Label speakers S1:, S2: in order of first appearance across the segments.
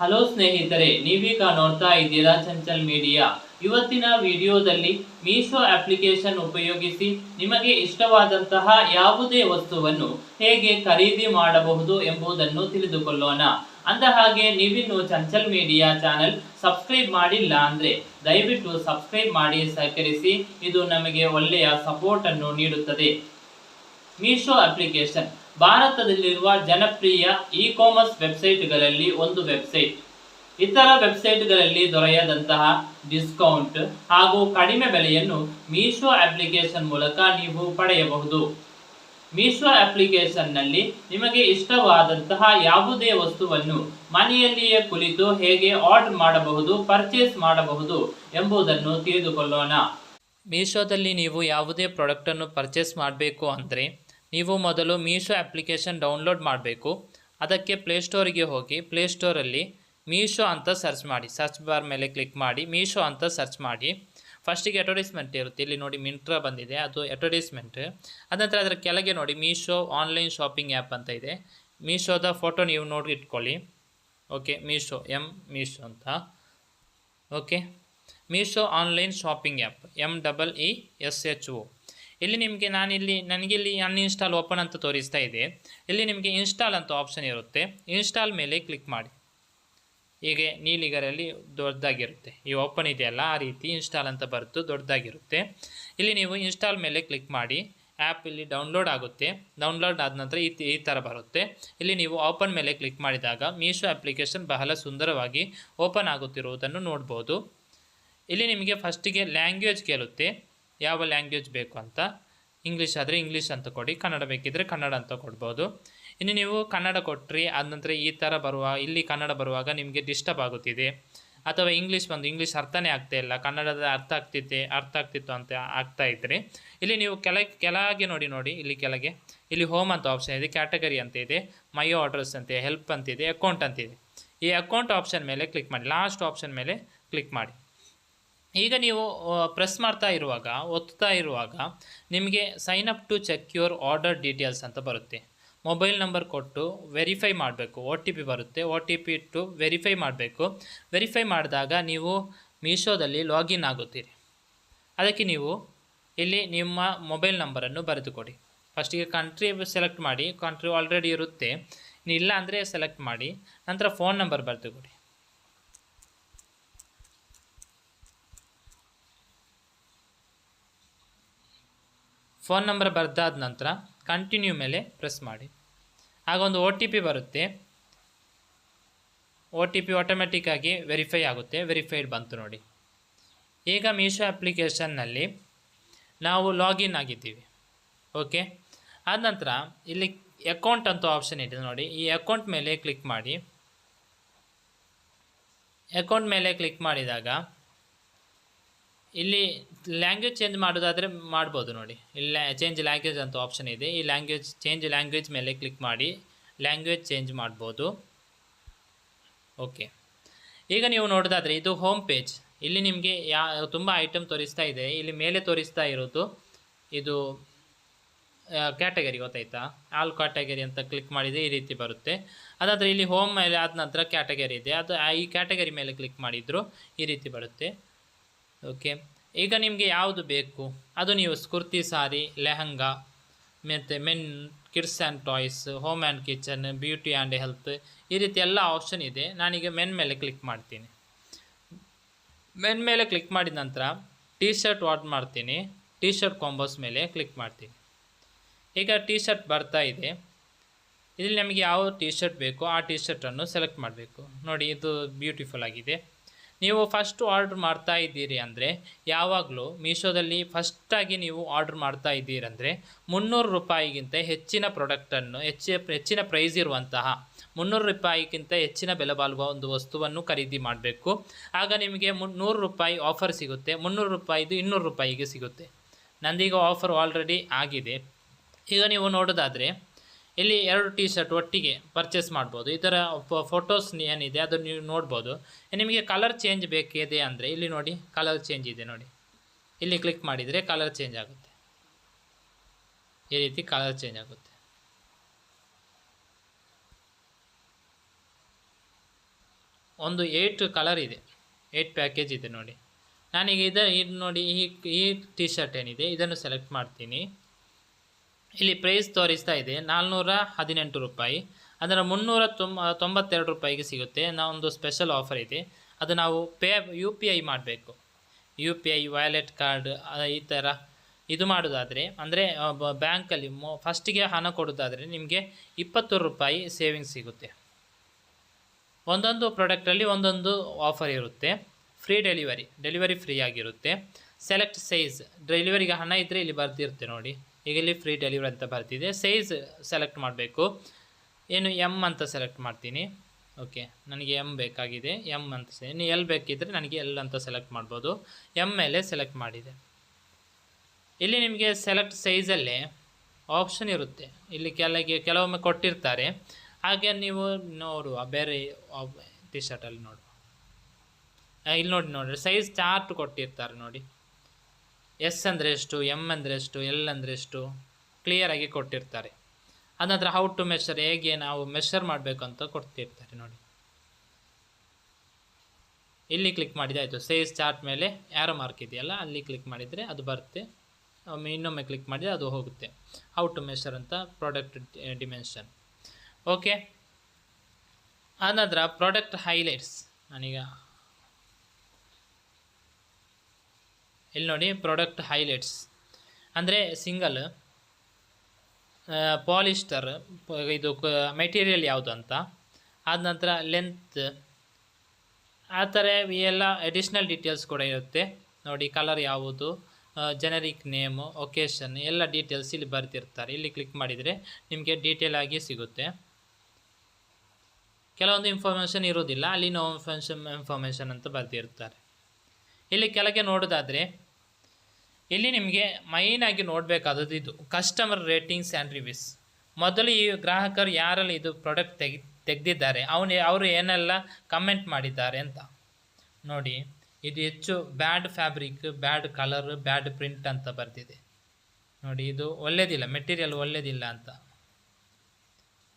S1: Hello ಸ್ನೇಹಿತರೆ, ನೀವೀಗ ನೋಡ್ತಾ ಇದ್ದೀರಾ ಚಂಚಲ್ ಮೀಡಿಯಾ. ಇವತ್ತಿನ ವಿಡಿಯೋದಲ್ಲಿ ಮೀಶೋ ಅಪ್ಲಿಕೇಶನ್ ಉಪಯೋಗಿಸಿ ನಿಮಗೆ ಇಷ್ಟವಾದಂತಹ ಯಾವುದೇ ವಸ್ತುವನ್ನು ಹೇಗೆ ಖರೀದಿ ಮಾಡಬಹುದು ಎಂಬುದನ್ನು ತಿಳಿದುಕೊಳ್ಳೋಣ. ಅಂದ ಹಾಗೆ ನೀವಿನ್ನು ಚಂಚಲ್ ಮೀಡಿಯಾ ಚಾನೆಲ್ ಸಬ್ಸ್ಕ್ರೈಬ್ ಮಾಡಿಲ್ಲ ಅಂದರೆ ದಯವಿಟ್ಟು ಸಬ್ಸ್ಕ್ರೈಬ್ ಮಾಡಿ ಸಹಕರಿಸಿ. ಇದು ನಮಗೆ ಒಳ್ಳೆಯ ಸಪೋರ್ಟ್ ಅನ್ನು ನೀಡುತ್ತದೆ. ಮೀಶೋ ಅಪ್ಲಿಕೇಶನ್ ಭಾರತದಲ್ಲಿರುವ ಜನಪ್ರಿಯ ಇ ಕಾಮರ್ಸ್ ವೆಬ್ಸೈಟ್ಗಳಲ್ಲಿ ಒಂದು ವೆಬ್ಸೈಟ್. ಇತರ ವೆಬ್ಸೈಟ್ಗಳಲ್ಲಿ ದೊರೆಯದಂತಹ ಡಿಸ್ಕೌಂಟ್ ಹಾಗೂ ಕಡಿಮೆ ಬೆಲೆಯನ್ನು ಮೀಶೋ ಅಪ್ಲಿಕೇಶನ್ ಮೂಲಕ ನೀವು ಪಡೆಯಬಹುದು. ಮೀಶೋ ಅಪ್ಲಿಕೇಶನ್ನಲ್ಲಿ ನಿಮಗೆ ಇಷ್ಟವಾದಂತಹ ಯಾವುದೇ ವಸ್ತುವನ್ನು ಮನೆಯಲ್ಲಿಯೇ ಕುಳಿತು ಹೇಗೆ ಆರ್ಡರ್ ಮಾಡಬಹುದು, ಪರ್ಚೇಸ್ ಮಾಡಬಹುದು ಎಂಬುದನ್ನು ತಿಳಿದುಕೊಳ್ಳೋಣ. ಮೀಶೋದಲ್ಲಿ ನೀವು ಯಾವುದೇ ಪ್ರಾಡಕ್ಟನ್ನು ಪರ್ಚೇಸ್ ಮಾಡಬೇಕು ಅಂದರೆ ನೀವು ಮೊದಲು ಮೀಶೋ ಅಪ್ಲಿಕೇಶನ್ ಡೌನ್ಲೋಡ್ ಮಾಡಬೇಕು. ಅದಕ್ಕೆ ಪ್ಲೇಸ್ಟೋರಿಗೆ ಹೋಗಿ ಪ್ಲೇಸ್ಟೋರಲ್ಲಿ ಮೀಶೋ ಅಂತ ಸರ್ಚ್ ಮಾಡಿ. ಸರ್ಚ್ ಬಾರ್ ಮೇಲೆ ಕ್ಲಿಕ್ ಮಾಡಿ ಮೀಶೋ ಅಂತ ಸರ್ಚ್ ಮಾಡಿ. ಫಸ್ಟಿಗೆ ಅಡ್ವರ್ಟೈಸ್ಮೆಂಟ್ ಇರುತ್ತೆ. ಇಲ್ಲಿ ನೋಡಿ ಮಿಂಟ್ರಾ ಬಂದಿದೆ. ಅದು ಅಡ್ವರ್ಟೈಸ್ಮೆಂಟ್. ಅದಂತರ ಅದರ ಕೆಳಗೆ ನೋಡಿ ಮೀಶೋ ಆನ್ಲೈನ್ ಶಾಪಿಂಗ್ ಆ್ಯಪ್ ಅಂತ ಇದೆ. ಮೀಶೋದ ಫೋಟೋ ನೀವು ನೋಡಿ ಇಟ್ಕೊಳ್ಳಿ. ಓಕೆ, ಮೀಶೋ ಎಂ ಮೀಶೋ ಅಂತ. Okay, Meesho online shopping app M double E S H O ಇಲ್ಲಿ ನಿಮಗೆ ನಾನಿಲ್ಲಿ ನನಗೆ ಇಲ್ಲಿ ಅನ್ಇನ್ಸ್ಟಾಲ್ ಓಪನ್ ಅಂತ ತೋರಿಸ್ತಾ ಇದೆ. ಇಲ್ಲಿ ನಿಮಗೆ ಇನ್ಸ್ಟಾಲ್ ಅಂತ ಆಪ್ಷನ್ ಇರುತ್ತೆ. ಇನ್ಸ್ಟಾಲ್ ಮೇಲೆ ಕ್ಲಿಕ್ ಮಾಡಿ. ಹೀಗೆ ನೀಲಿಗರಲ್ಲಿ ದೊಡ್ಡದಾಗಿರುತ್ತೆ. ಈ ಓಪನ್ ಇದೆಯಲ್ಲ ಆ ರೀತಿ ಇನ್ಸ್ಟಾಲ್ ಅಂತ ಬರೆದು ದೊಡ್ಡದಾಗಿರುತ್ತೆ. ಇಲ್ಲಿ ನೀವು ಇನ್ಸ್ಟಾಲ್ ಮೇಲೆ ಕ್ಲಿಕ್ ಮಾಡಿ. ಆ್ಯಪ್ ಇಲ್ಲಿ ಡೌನ್ಲೋಡ್ ಆಗುತ್ತೆ. ಡೌನ್ಲೋಡ್ ಆದ ನಂತರ ಈ ಈ ಥರ ಬರುತ್ತೆ. ಇಲ್ಲಿ ನೀವು ಓಪನ್ ಮೇಲೆ ಕ್ಲಿಕ್ ಮಾಡಿದಾಗ ಮೀಶೋ ಅಪ್ಲಿಕೇಶನ್ ಬಹಳ ಸುಂದರವಾಗಿ ಓಪನ್ ಆಗುತ್ತಿರುವುದನ್ನು ನೋಡ್ಬೋದು. ಇಲ್ಲಿ ನಿಮಗೆ ಫಸ್ಟಿಗೆ ಲ್ಯಾಂಗ್ವೇಜ್ ಕೇಳುತ್ತೆ. ಯಾವ ಲ್ಯಾಂಗ್ವೇಜ್ ಬೇಕು ಅಂತ? ಇಂಗ್ಲೀಷ್ ಆದರೆ ಇಂಗ್ಲೀಷ್ ಅಂತ ಕೊಡಿ, ಕನ್ನಡ ಬೇಕಿದ್ದರೆ ಕನ್ನಡ ಅಂತ ಕೊಡ್ಬೋದು. ಇನ್ನು ನೀವು ಕನ್ನಡ ಕೊಟ್ಟ್ರಿ ಆದ ನಂತರ ಈ ಥರ ಬರುವ, ಇಲ್ಲಿ ಕನ್ನಡ ಬರುವಾಗ ನಿಮಗೆ ಡಿಸ್ಟರ್ಬ್ ಆಗುತ್ತಿದೆ. ಅಥವಾ ಇಂಗ್ಲೀಷ್ ಬಂದು ಇಂಗ್ಲೀಷ್ ಅರ್ಥನೇ ಆಗ್ತಾ ಇಲ್ಲ, ಕನ್ನಡದ ಅರ್ಥ ಆಗ್ತಿತ್ತೆ ಅರ್ಥ ಆಗ್ತಿತ್ತು ಅಂತ ಆಗ್ತಾ ಇದ್ದರೆ ಇಲ್ಲಿ ನೀವು ಕೆಲ, ಕೆಳಗೆ ನೋಡಿ ನೋಡಿ, ಇಲ್ಲಿ ಕೆಳಗೆ, ಇಲ್ಲಿ ಹೋಮ್ ಅಂತ ಆಪ್ಷನ್ ಇದೆ ಕ್ಯಾಟಗರಿ ಅಂತ ಇದೆ ಮೈ ಆರ್ಡರ್ಸ್ ಅಂತ ಹೆಲ್ಪ್ ಅಂತಿದೆ ಅಕೌಂಟ್ ಅಂತಿದೆ ಈ ಅಕೌಂಟ್ ಆಪ್ಷನ್ ಮೇಲೆ ಕ್ಲಿಕ್ ಮಾಡಿ ಲಾಸ್ಟ್ ಆಪ್ಷನ್ ಮೇಲೆ ಕ್ಲಿಕ್ ಮಾಡಿ. ಈಗ ನೀವು ಪ್ರೆಸ್ ಮಾಡ್ತಾ ಇರುವಾಗ ಒತ್ತಾ ಇರುವಾಗ ನಿಮಗೆ sign up to check your order details ಅಂತ ಬರುತ್ತೆ. ಮೊಬೈಲ್ ನಂಬರ್ ಕೊಟ್ಟು ವೆರಿಫೈ ಮಾಡಬೇಕು. ಒ ಟಿ ಪಿ ಬರುತ್ತೆ. ಒ ಟಿ ಪಿ ಇಟ್ಟು ವೆರಿಫೈ ಮಾಡಬೇಕು. ವೆರಿಫೈ ಮಾಡಿದಾಗ ನೀವು ಮೀಶೋದಲ್ಲಿ ಲಾಗಿನ್ ಆಗುತ್ತೀರಿ. ಅದಕ್ಕೆ ನೀವು ಇಲ್ಲಿ ನಿಮ್ಮ ಮೊಬೈಲ್ ನಂಬರನ್ನು ಬರೆದುಕೊಡಿ. ಫಸ್ಟಿಗೆ ಕಂಟ್ರಿ ಸೆಲೆಕ್ಟ್ ಮಾಡಿ. ಕಂಟ್ರಿ ಆಲ್ರೆಡಿ ಇರುತ್ತೆ. ಇಲ್ಲ ಅಂದರೆ ಸೆಲೆಕ್ಟ್ ಮಾಡಿ. ನಂತರ ಫೋನ್ ನಂಬರ್ ಬರೆದುಕೊಡಿ. ಫೋನ್ ನಂಬರ್ ಬರೆದಾದ ನಂತರ ಕಂಟಿನ್ಯೂ ಮೇಲೆ ಪ್ರೆಸ್ ಮಾಡಿ. ಆಗ ಒಂದು ಒ ಟಿ ಪಿ ಬರುತ್ತೆ. ಒ ಟಿ ಪಿ ಆಟೋಮೆಟಿಕ್ಕಾಗಿ ವೆರಿಫೈ ಆಗುತ್ತೆ. ವೆರಿಫೈಡ್ ಬಂತು ನೋಡಿ. ಈಗ ಮೀಶೋ ಅಪ್ಲಿಕೇಶನ್ನಲ್ಲಿ ನಾವು ಲಾಗಿನ್ ಆಗಿದ್ದೀವಿ. ಓಕೆ ಆದ ನಂತರ ಇಲ್ಲಿ ಅಕೌಂಟ್ ಅಂತ ಆಪ್ಷನ್ ಇದೆ ನೋಡಿ. ಈ ಅಕೌಂಟ್ ಮೇಲೆ ಕ್ಲಿಕ್ ಮಾಡಿ. ಅಕೌಂಟ್ ಮೇಲೆ ಕ್ಲಿಕ್ ಮಾಡಿದಾಗ ಇಲ್ಲಿ ಲ್ಯಾಂಗ್ವೇಜ್ ಚೇಂಜ್ ಮಾಡೋದಾದರೆ ಮಾಡ್ಬೋದು ನೋಡಿ. ಇಲ್ಲಿ ಚೇಂಜ್ ಲ್ಯಾಂಗ್ವೇಜ್ ಅಂತ ಆಪ್ಷನ್ ಇದೆ. ಈ ಲ್ಯಾಂಗ್ವೇಜ್ ಚೇಂಜ್ ಲ್ಯಾಂಗ್ವೇಜ್ ಮೇಲೆ ಕ್ಲಿಕ್ ಮಾಡಿ ಲ್ಯಾಂಗ್ವೇಜ್ ಚೇಂಜ್ ಮಾಡ್ಬೋದು. ಓಕೆ ಈಗ ನೀವು ನೋಡೋದಾದರೆ ಇದು ಹೋಮ್ ಪೇಜ್ ಇಲ್ಲಿ ನಿಮಗೆ ಯಾ, ತುಂಬ ಐಟಮ್ ತೋರಿಸ್ತಾ ಇದೆ. ಇಲ್ಲಿ ಮೇಲೆ ತೋರಿಸ್ತಾ ಇರೋದು ಇದು ಕ್ಯಾಟಗರಿ ಗೊತ್ತಾಯ್ತಾ? ಆಲ್ ಕ್ಯಾಟಗರಿ ಅಂತ ಕ್ಲಿಕ್ ಮಾಡಿದರೆ ಈ ರೀತಿ ಬರುತ್ತೆ. ಅದಾದರೆ ಇಲ್ಲಿ ಹೋಮ್ ಮೇಲೆ ಆದ ನಂತರ ಕ್ಯಾಟಗರಿ ಇದೆ. ಅದು ಈ ಕ್ಯಾಟಗರಿ ಮೇಲೆ ಕ್ಲಿಕ್ ಮಾಡಿದರೂ ಈ ರೀತಿ ಬರುತ್ತೆ. ಓಕೆ ಈಗ ನಿಮಗೆ ಯಾವುದು ಬೇಕು? ಅದು ನೀವು ಸ್ಕುರ್ತಿ ಸಾರಿ, ಲೆಹಂಗಾ, ಮತ್ತು men kids and toys, home and kitchen, beauty and health ಈ ರೀತಿ ಎಲ್ಲ ಆಪ್ಷನ್ ಇದೆ. ನಾನೀಗ ಮೆನ್ ಮೇಲೆ ಕ್ಲಿಕ್ ಮಾಡ್ತೀನಿ. ಮೆನ್ ಮೇಲೆ ಕ್ಲಿಕ್ ಮಾಡಿದ ನಂತರ ಟೀ ಶರ್ಟ್ ವಾಟ್ ಮಾಡ್ತೀನಿ. ಟೀ ಶರ್ಟ್ ಕಾಂಬೋಸ್ ಮೇಲೆ ಕ್ಲಿಕ್ ಮಾಡ್ತೀನಿ. ಈಗ ಟೀ ಶರ್ಟ್ ಬರ್ತಾ ಇದೆ. ಇಲ್ಲಿ ನಮಗೆ ಯಾವ ಟೀ ಶರ್ಟ್ ಬೇಕೋ ಆ ಟೀ ಶರ್ಟನ್ನು ಸೆಲೆಕ್ಟ್ ಮಾಡಬೇಕು. ನೋಡಿ, ಇದು ಬ್ಯೂಟಿಫುಲ್ ಆಗಿದೆ. ನೀವು ಫಸ್ಟ್ ಆರ್ಡ್ರ್ ಮಾಡ್ತಾ ಇದ್ದೀರಿ ಅಂದರೆ, ಯಾವಾಗಲೂ ಮೀಶೋದಲ್ಲಿ ಫಸ್ಟಾಗಿ ನೀವು ಆರ್ಡ್ರ್ ಮಾಡ್ತಾ ಇದ್ದೀರಂದರೆ ಮುನ್ನೂರು ರೂಪಾಯಿಗಿಂತ ಹೆಚ್ಚಿನ ಪ್ರಾಡಕ್ಟನ್ನು ಹೆಚ್ಚು, ಹೆಚ್ಚಿನ ಪ್ರೈಸ್ ಇರುವಂತಹ ಮುನ್ನೂರು ರೂಪಾಯಿಗಿಂತ ಹೆಚ್ಚಿನ ಬೆಲೆ ಬಾಳುವ ಒಂದು ವಸ್ತುವನ್ನು ಖರೀದಿ ಮಾಡಬೇಕು. ಆಗ ನಿಮಗೆ ಮುನ್ನೂರು ರೂಪಾಯಿ ಆಫರ್ ಸಿಗುತ್ತೆ, ಮುನ್ನೂರು ರೂಪಾಯಿದು ಇನ್ನೂರು ರೂಪಾಯಿಗೆ ಸಿಗುತ್ತೆ. ನಂದೀಗ ಆಫರ್ ಆಲ್ರೆಡಿ ಆಗಿದೆ. ಈಗ ನೀವು ನೋಡೋದಾದರೆ ಇಲ್ಲಿ ಎರಡು ಟೀ ಶರ್ಟ್ ಒಟ್ಟಿಗೆ ಪರ್ಚೇಸ್ ಮಾಡ್ಬೋದು. ಇದರ ಫೋಟೋಸ್ ಏನಿದೆ ಅದು ನೀವು ನೋಡ್ಬೋದು. ನಿಮಗೆ ಕಲರ್ ಚೇಂಜ್ ಬೇಕಿದೆ ಅಂದರೆ, ಇಲ್ಲಿ ನೋಡಿ ಕಲರ್ ಚೇಂಜ್ ಇದೆ ನೋಡಿ. ಇಲ್ಲಿ ಕ್ಲಿಕ್ ಮಾಡಿದರೆ ಕಲರ್ ಚೇಂಜ್ ಆಗುತ್ತೆ. ಈ ರೀತಿ ಕಲರ್ ಚೇಂಜ್ ಆಗುತ್ತೆ. ಒಂದು ಏಯ್ಟ್ ಕಲರ್ ಇದೆ. ಏಯ್ಟ್ ಪ್ಯಾಕೇಜ್ ಇದೆ ನೋಡಿ. ನಾನೀಗ ಇದು ನೋಡಿ, ಈ ಈ ಟಿ ಶರ್ಟ್ ಏನಿದೆ, ಇದನ್ನು ಸೆಲೆಕ್ಟ್ ಮಾಡ್ತೀನಿ. ಇಲ್ಲಿ ಪ್ರೈಸ್ ತೋರಿಸ್ತಾ ಇದೆ. ನಾಲ್ನೂರ ಹದಿನೆಂಟು ರೂಪಾಯಿ. ಅದರ ಮುನ್ನೂರ ತೊಂಬ ತೊಂಬತ್ತೆರಡು ರೂಪಾಯಿಗೆ ಸಿಗುತ್ತೆ. ನಾವೊಂದು ಸ್ಪೆಷಲ್ ಆಫರ್ ಇದೆ. ಅದು ನಾವು ಪೇ ಯು ಪಿ ಐ ಮಾಡಬೇಕು. U P I wallet card ಈ ಥರ ಇದು ಮಾಡೋದಾದರೆ, ಅಂದರೆ ಬ್ಯಾಂಕಲ್ಲಿ ಮೊ ಫಸ್ಟಿಗೆ ಹಣ ಕೊಡೋದಾದರೆ ನಿಮಗೆ ಇಪ್ಪತ್ತು ರೂಪಾಯಿ ಸೇವಿಂಗ್ಸ್ ಸಿಗುತ್ತೆ. ಒಂದೊಂದು ಪ್ರಾಡಕ್ಟಲ್ಲಿ ಒಂದೊಂದು ಆಫರ್ ಇರುತ್ತೆ. ಫ್ರೀ ಡೆಲಿವರಿ ಡೆಲಿವರಿ ಫ್ರೀ ಆಗಿರುತ್ತೆ. ಸೆಲೆಕ್ಟ್ ಸೈಜ್ ಡೆಲಿವರಿಗೆ ಹಣ ಇದ್ದರೆ ಇಲ್ಲಿ ಬರ್ತಿರುತ್ತೆ ನೋಡಿ. ಈಗ ಇಲ್ಲಿ ಫ್ರೀ ಡೆಲಿವರಿ ಅಂತ ಬರ್ತಿದೆ. ಸೈಜ್ ಸೆಲೆಕ್ಟ್ ಮಾಡಬೇಕು. ಏನು ಎಂ ಅಂತ ಸೆಲೆಕ್ಟ್ ಮಾಡ್ತೀನಿ. ಓಕೆ ನನಗೆ ಎಂ ಬೇಕಾಗಿದೆ. ಎಂ ಅಂತ ಇನ್ನು ಎಲ್ ಬೇಕಿದ್ದರೆ ನನಗೆ ಎಲ್ ಅಂತ ಸೆಲೆಕ್ಟ್ ಮಾಡ್ಬೋದು. ಎಂ ಮೇಲೆ ಸೆಲೆಕ್ಟ್ ಮಾಡಿದೆ. ಇಲ್ಲಿ ನಿಮಗೆ ಸೆಲೆಕ್ಟ್ ಸೈಜಲ್ಲೇ ಆಪ್ಷನ್ ಇರುತ್ತೆ. ಇಲ್ಲಿ ಕೆಳಗೆ ಕೆಲವೊಮ್ಮೆ ಕೊಟ್ಟಿರ್ತಾರೆ. ಹಾಗೆ ನೀವು ನೋಡುವ, ಬೇರೆ ಟಿ ಶರ್ಟಲ್ಲಿ ನೋಡುವ. ಇಲ್ಲಿ ನೋಡಿ, ನೋಡಿರಿ. ಸೈಜ್ ಚಾರ್ಟ್ ಕೊಟ್ಟಿರ್ತಾರೆ ನೋಡಿ. ಎಸ್ ಅಂದರೆ ಎಷ್ಟು ಎಂ ಅಂದರೆ ಎಷ್ಟು ಎಲ್ ಅಂದರೆ ಎಷ್ಟು ಕ್ಲಿಯರಾಗಿ ಕೊಟ್ಟಿರ್ತಾರೆ. ಅದಾದ್ರೆ ಹೌ ಟು ಮೆಷರ್ ಹೇಗೆ ನಾವು ಮೆಷರ್ ಮಾಡಬೇಕು ಅಂತ ಕೊಡ್ತಿರ್ತಾರೆ ನೋಡಿ. ಇಲ್ಲಿ ಕ್ಲಿಕ್ ಮಾಡಿದರೆ ಆಯಿತು. ಸೈಜ್ ಚಾರ್ಟ್ ಮೇಲೆ ಯಾರೋ ಮಾರ್ಕ್ ಇದೆಯಲ್ಲ, ಅಲ್ಲಿ ಕ್ಲಿಕ್ ಮಾಡಿದರೆ ಅದು ಬರುತ್ತೆ. ಒಮ್ಮೆ ಇನ್ನೊಮ್ಮೆ ಕ್ಲಿಕ್ ಮಾಡಿದರೆ ಅದು ಹೋಗುತ್ತೆ. ಹೌ ಟು ಮೆಷರ್ ಅಂತ ಪ್ರಾಡಕ್ಟ್ ಡಿಮೆನ್ಷನ್ ಓಕೆ ಆನಂತರ ಪ್ರಾಡಕ್ಟ್ ಹೈಲೈಟ್ಸ್ ನಾನೀಗ ಇಲ್ಲಿ ನೋಡಿ ಪ್ರಾಡಕ್ಟ್ ಹೈಲೈಟ್ಸ್ ಅಂದರೆ ಸಿಂಗಲ್ ಪಾಲಿಸ್ಟರ್ ಇದು ಮೆಟೀರಿಯಲ್ ಯಾವುದು ಅಂತ. ಆದ ನಂತರ ಲೆಂತ್ ಆ ಥರ ಎಲ್ಲ ಅಡಿಷ್ನಲ್ ಡೀಟೇಲ್ಸ್ ಕೂಡ ಇರುತ್ತೆ. ನೋಡಿ ಕಲರ್ ಯಾವುದು ಜನರಿಕ್ ನೇಮು ಒಕೇಶನ್ ಎಲ್ಲ ಡೀಟೇಲ್ಸ್ ಇಲ್ಲಿ ಬರ್ತಿರ್ತಾರೆ ಇಲ್ಲಿ ಕ್ಲಿಕ್ ಮಾಡಿದರೆ ನಿಮಗೆ ಡೀಟೇಲ್ ಆಗಿ ಸಿಗುತ್ತೆ. ಕೆಲವೊಂದು ಇನ್ಫಾರ್ಮೇಷನ್ ಇರೋದಿಲ್ಲ ಅಲ್ಲಿ ನೋ ಇನ್ಫಾರ್ಮೇಷನ್ ಇನ್ಫಾರ್ಮೇಷನ್ ಅಂತ ಬರ್ತಿರ್ತಾರೆ ಇಲ್ಲಿ ಕೆಳಗೆ ನೋಡೋದಾದರೆ ಇಲ್ಲಿ ನಿಮಗೆ ಮೈನಾಗಿ ನೋಡಬೇಕಾದದ್ದು ಇದು ಕಸ್ಟಮರ್ ರೇಟಿಂಗ್ಸ್ ಆ್ಯಂಡ್ ರಿವ್ಯೂಸ್ ಮೊದಲು ಈ ಗ್ರಾಹಕರು ಯಾರಲ್ಲಿ ಇದು ಪ್ರಾಡಕ್ಟ್ ತೆಗಿ, ತೆಗೆದಿದ್ದಾರೆ, ಅವನು ಅವರು ಏನೆಲ್ಲ ಕಮೆಂಟ್ ಮಾಡಿದ್ದಾರೆ ಅಂತ. ನೋಡಿ, ಇದು ಹೆಚ್ಚು bad fabric bad colour bad print ಅಂತ ಬರ್ತಿದೆ ನೋಡಿ, ಇದು ಒಳ್ಳೆಯದಿಲ್ಲ ಮೆಟೀರಿಯಲ್ ಒಳ್ಳೆಯದಿಲ್ಲ ಅಂತ.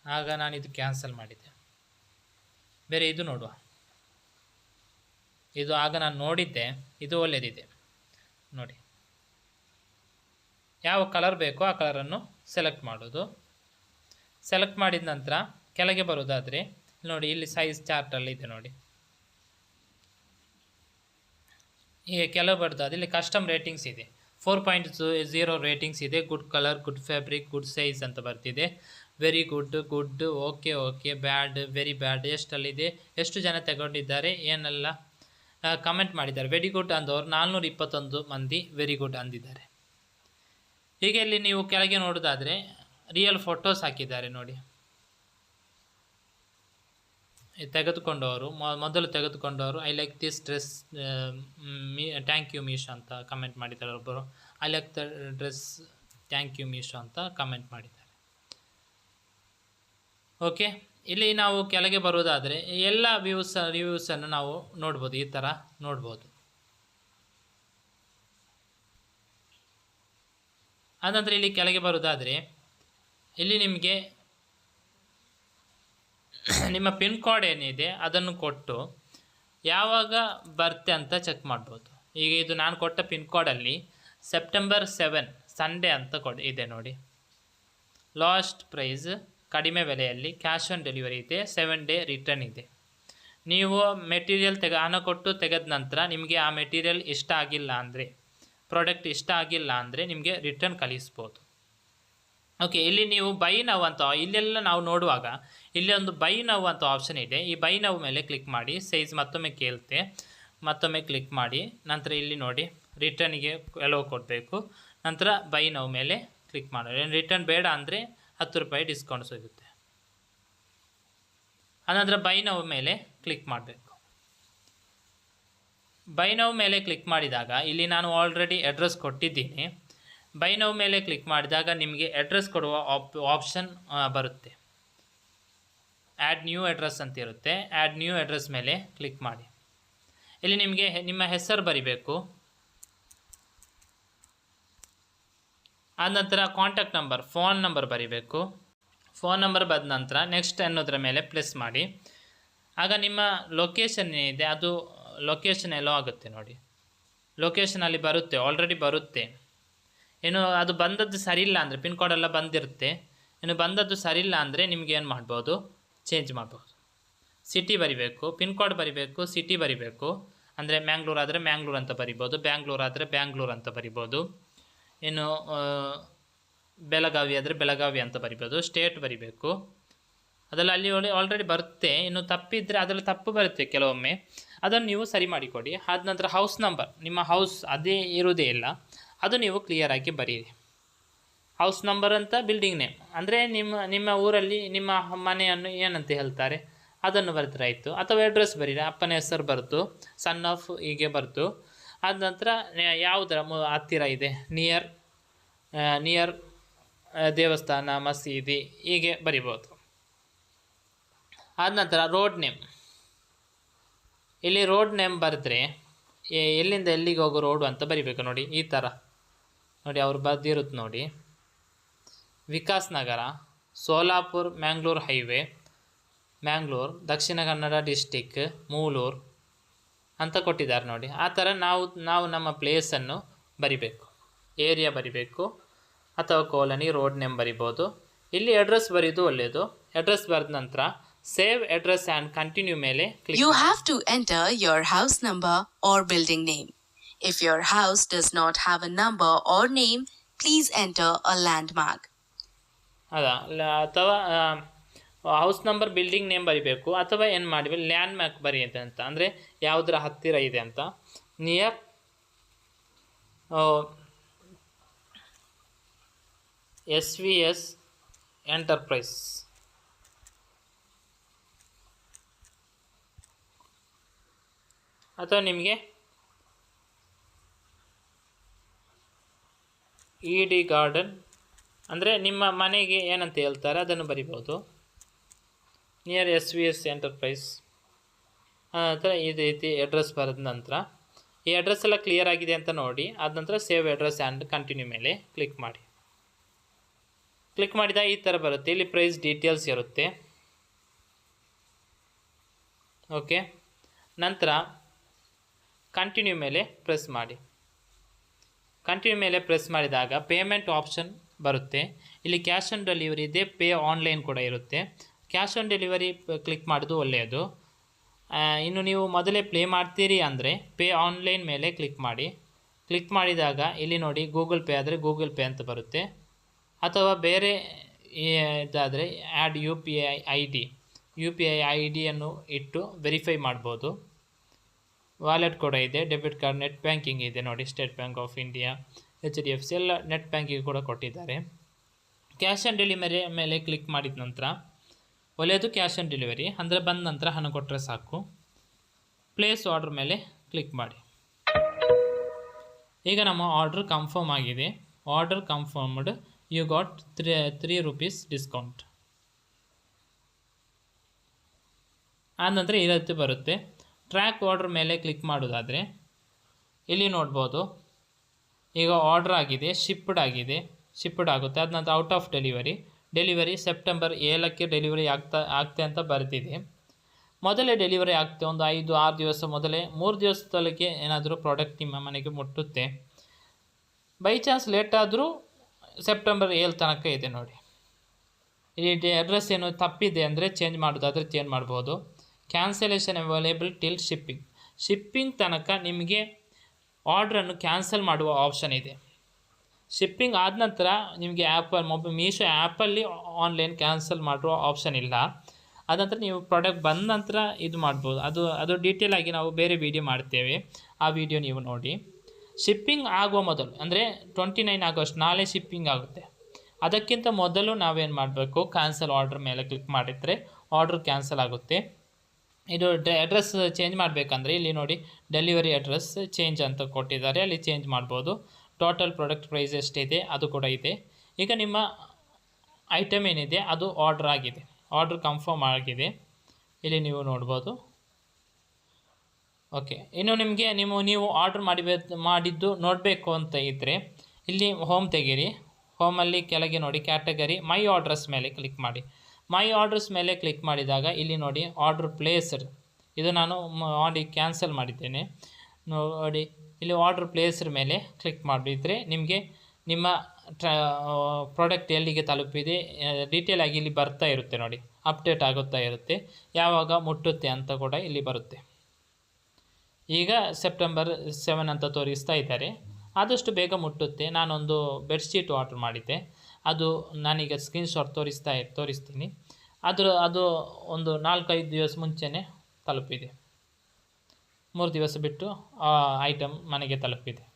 S1: ಆಗ ನಾನು ಇದು ಕ್ಯಾನ್ಸಲ್ ಮಾಡಿದೆ. ಬೇರೆ ಇದು ನೋಡುವ. ಇದು ಆಗ ನಾನು ನೋಡಿದ್ದೆ, ಇದು ಒಳ್ಳೆಯದಿದೆ ನೋಡಿ. ಯಾವ ಕಲರ್ ಬೇಕೋ ಆ ಕಲರನ್ನು ಸೆಲೆಕ್ಟ್ ಮಾಡೋದು. ಸೆಲೆಕ್ಟ್ ಮಾಡಿದ ನಂತರ ಕೆಳಗೆ ಬರೋದಾದರೆ, ನೋಡಿ ಇಲ್ಲಿ ಸೈಜ್ ಚಾರ್ಟಲ್ಲಿ ಇದೆ ನೋಡಿ. ಈಗ ಕೆಲವು ಬರ್ತದೆ ಇಲ್ಲಿ ಕಸ್ಟಮ್ ರೇಟಿಂಗ್ಸ್ ಇದೆ. ಫೋರ್ ಪಾಯಿಂಟ್ ಝೀರೋ ರೇಟಿಂಗ್ಸ್ ಇದೆ. Good colour good fabric good size ಅಂತ ಬರ್ತಿದೆ. Very good good okay okay bad very bad ಎಷ್ಟಲ್ಲಿದೆ ಎಷ್ಟು ಜನ ತಗೊಂಡಿದ್ದಾರೆ? ಏನೆಲ್ಲ ಕಮೆಂಟ್ ಮಾಡಿದ್ದಾರೆ. ವೆರಿ ಗುಡ್ ಅಂದವರು ನಾಲ್ನೂರ ಇಪ್ಪತ್ತೊಂದು ಮಂದಿ ವೆರಿ ಗುಡ್ ಅಂದಿದ್ದಾರೆ. ಹೀಗೆ ಇಲ್ಲಿ ನೀವು ಕೆಳಗೆ ನೋಡೋದಾದರೆ ರಿಯಲ್ ಫೋಟೋಸ್ ಹಾಕಿದ್ದಾರೆ ನೋಡಿ. ತೆಗೆದುಕೊಂಡವರು ಮೊದಲು ತೆಗೆದುಕೊಂಡವರು I like this dress me thank you Meesho ಅಂತ ಕಮೆಂಟ್ ಮಾಡಿದ್ದಾರೆ ಒಬ್ಬರು. I like the dress thank you Meesho ಅಂತ ಕಮೆಂಟ್ ಮಾಡಿದ್ದಾರೆ. ಓಕೆ ಇಲ್ಲಿ ನಾವು ಕೆಳಗೆ ಬರುವುದಾದರೆ ಎಲ್ಲ ವ್ಯೂಸ್ ರಿವ್ಯೂಸನ್ನು ನಾವು ನೋಡ್ಬೋದು, ಈ ಥರ ನೋಡ್ಬೋದು. ಆನಂತರ ಇಲ್ಲಿ ಕೆಳಗೆ ಬರೋದಾದರೆ ಇಲ್ಲಿ ನಿಮಗೆ ನಿಮ್ಮ ಪಿನ್ ಕೋಡ್ ಏನಿದೆ ಅದನ್ನು ಕೊಟ್ಟು ಯಾವಾಗ ಬರುತ್ತೆ ಅಂತ ಚೆಕ್ ಮಾಡ್ಬೋದು. ಈಗ ಇದು ನಾನು ಕೊಟ್ಟ ಪಿನ್ ಕೋಡಲ್ಲಿ ಸೆಪ್ಟೆಂಬರ್ ಸೆವೆನ್ ಸಂಡೇ ಅಂತ ಕೊಡ್, ಇದೆ ನೋಡಿ. ಲಾಸ್ಟ್ ಪ್ರೈಸ್ ಕಡಿಮೆ ಬೆಲೆಯಲ್ಲಿ ಕ್ಯಾಶ್ ಆನ್ ಡೆಲಿವರಿ ಇದೆ ಸೆವೆನ್ ಡೇ ರಿಟರ್ನ್ ಇದೆ. ನೀವು ಮೆಟೀರಿಯಲ್ ತೆಗೆ, ಹಣ ಕೊಟ್ಟು ತೆಗೆದ ನಂತರ ನಿಮಗೆ ಆ ಮೆಟೀರಿಯಲ್ ಇಷ್ಟ ಆಗಿಲ್ಲ ಅಂದರೆ ಪ್ರಾಡಕ್ಟ್ ಇಷ್ಟ ಆಗಿಲ್ಲ ಅಂದರೆ ನಿಮಗೆ ರಿಟರ್ನ್ ಕಳಿಸ್ಬೋದು. ಓಕೆ ಇಲ್ಲಿ ನೀವು ಬೈ ನವ್ ಅಂತ, ಇಲ್ಲೆಲ್ಲ ನಾವು ನೋಡುವಾಗ ಇಲ್ಲಿ ಒಂದು ಬೈ ನವ್ ಅಂತ ಆಪ್ಷನ್ ಇದೆ. ಈ ಬೈ ನವ್ ಮೇಲೆ ಕ್ಲಿಕ್ ಮಾಡಿ ಸೈಜ್ ಮತ್ತೊಮ್ಮೆ ಕೇಳ್ತೆ ಮತ್ತೊಮ್ಮೆ ಕ್ಲಿಕ್ ಮಾಡಿ, ನಂತರ ಇಲ್ಲಿ ನೋಡಿ ರಿಟರ್ನಿಗೆ ಎಲ್ಲೋ ಕೊಡಬೇಕು. ನಂತರ ಬೈ ನವ್ ಮೇಲೆ ಕ್ಲಿಕ್ ಮಾಡಿ ರಿಟರ್ನ್ ಬೇಡ ಅಂದರೆ ಹತ್ತು ರೂಪಾಯಿ ಡಿಸ್ಕೌಂಟ್ ಸಿಗುತ್ತೆ. ಅನಂತರ ಬೈ ನವ್ ಮೇಲೆ ಕ್ಲಿಕ್ ಮಾಡಬೇಕು. ಬೈ ನವ್ ಮೇಲೆ ಕ್ಲಿಕ್ ಮಾಡಿದಾಗ, ಇಲ್ಲಿ ನಾನು ಆಲ್ರೆಡಿ ಅಡ್ರೆಸ್ ಕೊಟ್ಟಿದ್ದೀನಿ. ಬೈ ನವ್ ಮೇಲೆ ಕ್ಲಿಕ್ ಮಾಡಿದಾಗ ನಿಮಗೆ ಅಡ್ರೆಸ್ ಕೊಡುವ ಆಪ್ ಆಪ್ಷನ್ ಬರುತ್ತೆ. ಆ್ಯಡ್ ನ್ಯೂ ಅಡ್ರೆಸ್ ಅಂತ ಇರುತ್ತೆ ಆ್ಯಡ್ ನ್ಯೂ ಅಡ್ರೆಸ್ ಮೇಲೆ ಕ್ಲಿಕ್ ಮಾಡಿ. ಇಲ್ಲಿ ನಿಮಗೆ ನಿಮ್ಮ ಹೆಸರು ಬರಿಬೇಕು. ಆದ ನಂತರ ಕಾಂಟ್ಯಾಕ್ಟ್ ನಂಬರ್ ಫೋನ್ ನಂಬರ್ ಬರಿಬೇಕು. ಫೋನ್ ನಂಬರ್ ಬಂದ ನಂತರ ನೆಕ್ಸ್ಟ್ ಅನ್ನೋದ್ರ ಮೇಲೆ ಪ್ಲಸ್ ಮಾಡಿ. ಆಗ ನಿಮ್ಮ ಲೊಕೇಶನ್ ಏನಿದೆ, ಅದು ಲೊಕೇಶನ್ ಎಲ್ಲೋ ಆಗುತ್ತೆ ನೋಡಿ. ಲೊಕೇಶನ್ ಅಲ್ಲಿ ಬರುತ್ತೆ ಆಲ್ರೆಡಿ ಬರುತ್ತೆ. ಏನು ಅದು ಬಂದದ್ದು ಸರಿಯಿಲ್ಲ ಅಂದರೆ ಪಿನ್ ಕೋಡ್ ಎಲ್ಲ ಬಂದಿರುತ್ತೆ. ಇನ್ನು ಬಂದದ್ದು ಸರಿಯಿಲ್ಲ ಅಂದರೆ ನಿಮ್ಗೆ ಏನು ಮಾಡ್ಬೋದು? ಚೇಂಜ್ ಮಾಡ್ಬೋದು. ಸಿಟಿ ಬರಿಬೇಕು ಪಿನ್ ಕೋಡ್ ಬರಿಬೇಕು ಸಿಟಿ ಬರಿಬೇಕು. ಅಂದರೆ ಮ್ಯಾಂಗ್ಳೂರ್ ಆದರೆ ಮ್ಯಾಂಗ್ಳೂರ್ ಅಂತ ಬರಿಬೋದು ಬ್ಯಾಂಗ್ಳೂರ್ ಆದರೆ ಬ್ಯಾಂಗ್ಳೂರ್ ಅಂತ ಬರಿಬೋದು. ಇನ್ನು ಬೆಳಗಾವಿ ಆದರೆ ಬೆಳಗಾವಿ ಅಂತ ಬರಿಬೋದು ಸ್ಟೇಟ್ ಬರಿಬೇಕು. ಅದೆಲ್ಲ ಅಲ್ಲಿ ಆಲ್ರೆಡಿ ಬರುತ್ತೆ. ಇನ್ನು ತಪ್ಪಿದ್ದರೆ ಅದರಲ್ಲಿ ತಪ್ಪು ಬರುತ್ತೆ ಕೆಲವೊಮ್ಮೆ. ಅದನ್ನು ನೀವು ಸರಿ ಮಾಡಿಕೊಡಿ. ಆದ ನಂತರ ಹೌಸ್ ನಂಬರ್ ನಿಮ್ಮ ಹೌಸ್ ಅದೇ ಇರೋದೇ ಇಲ್ಲ, ಅದು ನೀವು ಕ್ಲಿಯರಾಗಿ ಬರೀರಿ. ಹೌಸ್ ನಂಬರ್ ಅಂತ ಬಿಲ್ಡಿಂಗ್ ನೇಮ್ ಅಂದರೆ ನಿಮ್ಮ ನಿಮ್ಮ ಊರಲ್ಲಿ ನಿಮ್ಮ ಮನೆಯನ್ನು ಏನಂತ ಹೇಳ್ತಾರೆ? ಅದನ್ನು ಬರೆದ್ರಾಯಿತು ಅಥವಾ ಅಡ್ರೆಸ್ ಬರೀರಿ. ಅಪ್ಪನ ಹೆಸರು ಬರ್ತು ಸನ್ ಆಫ್ ಹೀಗೆ ಬರ್ತು ಆದ ನಂತರ ಯಾವುದರ ಹತ್ತಿರ ಇದೆ? ನಿಯರ್ ನಿಯರ್ ದೇವಸ್ಥಾನ, ಮಸೀದಿ, ಹೀಗೆ ಬರಿಬೋದು. ಆದ ನಂತರ ರೋಡ್ ನೇಮ್ ಇಲ್ಲಿ ರೋಡ್ ನೇಮ್ ಬರೆದ್ರೆ ಎಲ್ಲಿಂದ ಎಲ್ಲಿಗೆ ಹೋಗೋ ರೋಡು ಅಂತ ಬರಿಬೇಕು ನೋಡಿ, ಈ ಥರ ನೋಡಿ, ಅವ್ರು ಬರೆದಿರುತ್ತೆ ನೋಡಿ. Vikas Nagar, Solapur, Mangalore highway, Mangalore, Dakshina Kannada district Mulur ಅಂತ ಕೊಟ್ಟಿದ್ದಾರೆ ನೋಡಿ. ಆ ಥರ ನಾವು ನಾವು ನಮ್ಮ ಪ್ಲೇಸನ್ನು ಬರಿಬೇಕು. ಏರಿಯಾ ಬರಿಬೇಕು, ಅಥವಾ ಕೋಲನಿ ರೋಡ್ ನೇಮ್ ಬರಿಬೋದು. ಇಲ್ಲಿ ಅಡ್ರೆಸ್ ಬರೆಯೋದು ಒಳ್ಳೆಯದು ಅಡ್ರೆಸ್ ಬರೆದ ನಂತರ ಸೇವ್ ಅಡ್ರೆಸ್ ಆ್ಯಂಡ್ ಕಂಟಿನ್ಯೂ ಮೇಲೆ click.
S2: You have to enter your house number or building name. If your house does not have a number or name, please enter a landmark.
S1: ಅದ ಅಥವಾ house number building name ಬರಿಬೇಕು ಅಥವಾ ಏನು ಮಾಡಿ land mark ಬರೆಯುತ್ತೆ ಅಂತ ಅಂದರೆ ಯಾವುದರ ಹತ್ತಿರ ಇದೆ ಅಂತ near S V S enterprise ಅಥವಾ ನಿಮಗೆ ಇ ಡಿ ಗಾರ್ಡನ್ ಅಂದರೆ ನಿಮ್ಮ ಮನೆಗೆ ಏನಂತ ಹೇಳ್ತಾರೆ ಅದನ್ನು ಬರಿಬೋದು. Near S V S enterprise ನಂತರ ಈ ರೀತಿ ಅಡ್ರೆಸ್ ಬರೆದ ನಂತರ ಈ ಅಡ್ರೆಸ್ ಎಲ್ಲ ಕ್ಲಿಯರ್ ಆಗಿದೆ ಅಂತ ನೋಡಿ, ಆದ ನಂತರ ಸೇವ್ ಅಡ್ರೆಸ್ ಆ್ಯಂಡ್ ಕಂಟಿನ್ಯೂ ಮೇಲೆ ಕ್ಲಿಕ್ ಮಾಡಿ. ಕ್ಲಿಕ್ ಮಾಡಿದ ಈ ಥರ ಬರುತ್ತೆ. ಇಲ್ಲಿ ಪ್ರೈಸ್ ಡೀಟೇಲ್ಸ್ ಇರುತ್ತೆ. ಓಕೆ ನಂತರ ಕಂಟಿನ್ಯೂ ಮೇಲೆ ಪ್ರೆಸ್ ಮಾಡಿ. ಕಂಟಿನ್ಯೂ ಮೇಲೆ ಪ್ರೆಸ್ ಮಾಡಿದಾಗ ಪೇಮೆಂಟ್ ಆಪ್ಷನ್ ಬರುತ್ತೆ. ಇಲ್ಲಿ ಕ್ಯಾಶ್ ಆನ್ ಡೆಲಿವರಿ ಇದೆ ಪೇ ಆನ್ಲೈನ್ ಕೂಡ ಇರುತ್ತೆ. ಕ್ಯಾಶ್ ಆನ್ ಡೆಲಿವರಿ ಕ್ಲಿಕ್ ಮಾಡೋದು ಒಳ್ಳೆಯದು. ಇನ್ನು ನೀವು ಮೊದಲೇ ಪ್ಲೇ ಮಾಡ್ತೀರಿ ಅಂದರೆ ಪೇ ಆನ್ಲೈನ್ ಮೇಲೆ ಕ್ಲಿಕ್ ಮಾಡಿ. ಕ್ಲಿಕ್ ಮಾಡಿದಾಗ ಇಲ್ಲಿ ನೋಡಿ ಗೂಗಲ್ ಪೇ ಆದರೆ ಗೂಗಲ್ ಪೇ ಅಂತ ಬರುತ್ತೆ. ಅಥವಾ ಬೇರೆ ಇದಾದರೆ add U P I I D U P I I ಡಿಯನ್ನು ಇಟ್ಟು ವೆರಿಫೈ ಮಾಡ್ಬೋದು. ವಾಲೆಟ್ ಕೂಡ ಇದೆ, ಡೆಬಿಟ್ ಕಾರ್ಡ್, ನೆಟ್ ಬ್ಯಾಂಕಿಂಗ್ ಇದೆ ನೋಡಿ, State Bank of India, H D F C ಎಲ್ಲ ನೆಟ್ ಬ್ಯಾಂಕಿಂಗ್ ಕೂಡ ಕೊಟ್ಟಿದ್ದಾರೆ. ಕ್ಯಾಶ್ ಆನ್ ಡೆಲಿವರಿ ಮೇಲೆ ಕ್ಲಿಕ್ ಮಾಡಿದ ನಂತರ ಒಳ್ಳೆಯದು ಕ್ಯಾಶ್ ಆನ್ ಡೆಲಿವರಿ, ಅಂದರೆ ಬಂದ ನಂತರ ಹಣ ಕೊಟ್ಟರೆ ಸಾಕು. ಪ್ಲೇಸ್ ಆರ್ಡ್ರ್ ಮೇಲೆ ಕ್ಲಿಕ್ ಮಾಡಿ. ಈಗ ನಮ್ಮ ಆರ್ಡ್ರ್ ಕನ್ಫರ್ಮ್ ಆಗಿದೆ. Order confirmed, you got three three rupees discount ಆನಂತರ ನಂತರ ಈ ರೀತಿ ಬರುತ್ತೆ. ಟ್ರ್ಯಾಕ್ ಆರ್ಡ್ರ್ ಮೇಲೆ ಕ್ಲಿಕ್ ಮಾಡೋದಾದರೆ, ಇಲ್ಲಿ ನೋಡ್ಬೋದು. ಈಗ ಆರ್ಡ್ರ್ ಆಗಿದೆ ಶಿಪ್ಡ್ ಆಗಿದೆ ಶಿಪ್ಡ್ ಆಗುತ್ತೆ. ಅದ ನಂತರ out of delivery delivery September ಏಳಕ್ಕೆ ಡೆಲಿವರಿ ಆಗ್ತಾ, ಆಗ್ತೆ ಅಂತ ಬರೆದಿದೆ. ಮೊದಲೇ ಡೆಲಿವರಿ ಆಗ್ತೆ, ಒಂದು ಐದು, ಆರು ದಿವಸ ಮೊದಲೇ, ಮೂರು ದಿವಸದೊಳಗೆ ಏನಾದರೂ ಪ್ರಾಡಕ್ಟ್ ನಿಮ್ಮ ಮನೆಗೆ ಮುಟ್ಟುತ್ತೆ. ಬೈ ಚಾನ್ಸ್ ಲೇಟ್ ಆದರೂ ಸೆಪ್ಟೆಂಬರ್ ಏಳು ತನಕ ಇದೆ ನೋಡಿ. ಇಲ್ಲಿ ಅಡ್ರೆಸ್ ಏನು ತಪ್ಪಿದೆ ಅಂದರೆ ಚೇಂಜ್ ಮಾಡೋದಾದರೆ ಚೇಂಜ್ ಮಾಡ್ಬೋದು. Cancellation available till shipping shipping ತನಕ ನಿಮಗೆ ಆರ್ಡ್ರನ್ನು ಕ್ಯಾನ್ಸಲ್ ಮಾಡುವ ಆಪ್ಷನ್ ಇದೆ. ಶಿಪ್ಪಿಂಗ್ ಆದ ನಂತರ ನಿಮಗೆ ಆ್ಯಪಲ್ಲಿ ಮೊಬೈಲ್ ಮೀಶೋ ಆ್ಯಪಲ್ಲಿ ಆನ್ಲೈನ್ ಕ್ಯಾನ್ಸಲ್ ಮಾಡುವ ಆಪ್ಷನ್ ಇಲ್ಲ. ಅದ ನಂತರ ನೀವು ಪ್ರಾಡಕ್ಟ್ ಬಂದ ನಂತರ ಇದು ಮಾಡ್ಬೋದು. ಅದು ಅದು ಡೀಟೇಲ್ ಆಗಿ ನಾವು ಬೇರೆ ವಿಡಿಯೋ ಮಾಡ್ತೇವೆ. ಆ ವಿಡಿಯೋ ನೀವು ನೋಡಿ. ಶಿಪ್ಪಿಂಗ್ ಆಗುವ ಮೊದಲು, ಅಂದರೆ ಟ್ವೆಂಟಿ ನೈನ್ ಆಗಸ್ಟ್ ನಾಳೆ ಶಿಪ್ಪಿಂಗ್ ಆಗುತ್ತೆ. ಅದಕ್ಕಿಂತ ಮೊದಲು ನಾವೇನು ಮಾಡಬೇಕು? ಕ್ಯಾನ್ಸಲ್ ಆರ್ಡ್ರ್ ಮೇಲೆ ಕ್ಲಿಕ್ ಮಾಡಿದರೆ ಆರ್ಡ್ರ್ ಕ್ಯಾನ್ಸಲ್ ಆಗುತ್ತೆ. ಇದು ಅಡ್ರೆಸ್ ಚೇಂಜ್ ಮಾಡಬೇಕಂದ್ರೆ ಇಲ್ಲಿ ನೋಡಿ ಡೆಲಿವರಿ ಅಡ್ರೆಸ್ ಚೇಂಜ್ ಅಂತ ಕೊಟ್ಟಿದ್ದಾರೆ. ಅಲ್ಲಿ ಚೇಂಜ್ ಮಾಡ್ಬೋದು. ಟೋಟಲ್ ಪ್ರಾಡಕ್ಟ್ ಪ್ರೈಸ್ ಎಷ್ಟಿದೆ, ಅದು ಕೂಡ ಇದೆ. ಈಗ ನಿಮ್ಮ ಐಟಮ್ ಏನಿದೆ, ಅದು ಆರ್ಡ್ರ್ ಆಗಿದೆ. ಆರ್ಡ್ರ್ ಕನ್ಫರ್ಮ್ ಆಗಿದೆ. ಇಲ್ಲಿ ನೀವು ನೋಡ್ಬೋದು. ಓಕೆ ಇನ್ನು ನಿಮಗೆ ನೀವು ನೀವು ಆರ್ಡ್ರ್ ಮಾಡಿಬೇ, ಮಾಡಿದ್ದು ನೋಡಬೇಕು ಅಂತ ಇದ್ದರೆ ಇಲ್ಲಿ ಹೋಮ್ ತೆಗೀರಿ. ಹೋಮಲ್ಲಿ ಕೆಳಗೆ ನೋಡಿ ಕ್ಯಾಟಗರಿ ಮೈ ಆರ್ಡ್ರಸ್ ಮೇಲೆ ಕ್ಲಿಕ್ ಮಾಡಿ. ಮೈ ಆರ್ಡರ್ಸ್ ಮೇಲೆ ಕ್ಲಿಕ್ ಮಾಡಿದಾಗ ಇಲ್ಲಿ ನೋಡಿ ಆರ್ಡ್ರ್ ಪ್ಲೇಸ್ಡ್ ಇದು ನಾನು ಮಾಡಿ ಕ್ಯಾನ್ಸಲ್ ಮಾಡಿದ್ದೇನೆ. ನೋಡಿ, ಇಲ್ಲಿ ಆರ್ಡ್ರ್ ಪ್ಲೇಸ್ಡ್ ಮೇಲೆ ಕ್ಲಿಕ್ ಮಾಡಿದರೆ ನಿಮಗೆ ನಿಮ್ಮ ಟ್ರ ಪ್ರಾಡಕ್ಟ್ ಎಲ್ಲಿಗೆ ತಲುಪಿದೆ ಡೀಟೇಲ್ ಆಗಿ ಇಲ್ಲಿ ಬರ್ತಾ ಇರುತ್ತೆ ನೋಡಿ. ಅಪ್ಡೇಟ್ ಆಗುತ್ತಾ ಇರುತ್ತೆ. ಯಾವಾಗ ಮುಟ್ಟುತ್ತೆ ಅಂತ ಕೂಡ ಇಲ್ಲಿ ಬರುತ್ತೆ. ಈಗ ಸೆಪ್ಟೆಂಬರ್ ಸೆವೆನ್ ಅಂತ ತೋರಿಸ್ತಾ ಇದ್ದಾರೆ. ಆದಷ್ಟು ಬೇಗ ಮುಟ್ಟುತ್ತೆ. ನಾನೊಂದು ಬೆಡ್ಶೀಟ್ ಆರ್ಡ್ರ್ ಮಾಡಿದ್ದೆ. ಅದು ನಾನೀಗ ಸ್ಕ್ರೀನ್ಶಾಟ್ ತೋರಿಸ್ತಾ ತೋರಿಸ್ತೀನಿ. ಅದರ ಅದು ಒಂದು ನಾಲ್ಕೈದು ದಿವಸ ಮುಂಚೆನೇ ತಲುಪಿದೆ. ಮೂರು ದಿವಸ ಬಿಟ್ಟು ಆ ಐಟಮ್ ಮನೆಗೆ ತಲುಪಿದೆ.